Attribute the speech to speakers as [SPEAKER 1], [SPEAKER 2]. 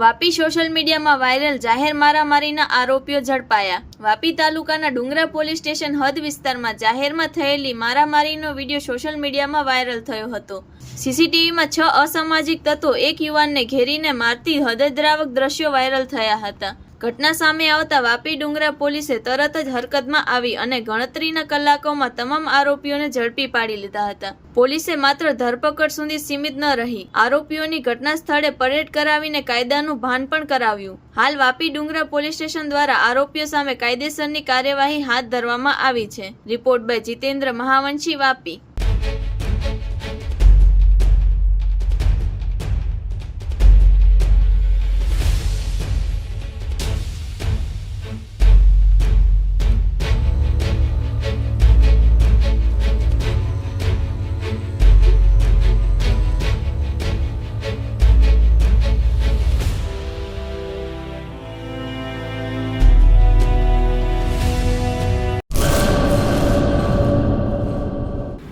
[SPEAKER 1] Vapi social મીડિયામાં viral જાહેર મારામારીના આરોપીઓ ઝડપાયા. વાપી તાલુકાના ડુંગરા પોલીસ સ્ટેશન હદ વિસ્તારમાં જાહેરમાં થયેલી મારામારીનો વીડિયો સોશિયલ મીડિયામાં વાયરલ થયો હતો. સીસીટીવીમાં છ અસામાજિક તત્વો એક યુવાનને ઘેરીને મારતી હૃદયદ્રાવક દ્રશ્યો વાયરલ થયા હતા. ઘટના સામે આવતા વાપી ડુંગરા પોલીસે તરત જ હરકતમાં આવી અને ગણતરીના કલાકોમાં તમામ આરોપીઓને ઝડપી પાડી લીધા હતા. પોલીસે માત્ર ધરપકડ સુધી સીમિત ન રહી, આરોપીઓની ઘટના સ્થળે પરેડ કરાવીને કાયદાનું ભાન પણ કરાવ્યું. હાલ વાપી ડુંગરા પોલીસ સ્ટેશન દ્વારા આરોપીઓ સામે કાયદેસરની કાર્યવાહી હાથ ધરવામાં આવી છે. Report by Jitendra Mahavanshi, Vapi.